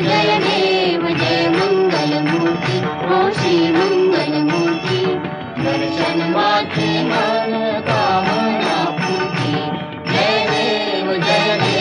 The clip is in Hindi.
जयदेव जय मङ्गलमूर्ति ओषि मङ्गलमूर्ति दर्शन मात्र कामना पूर्ति। जय देव जय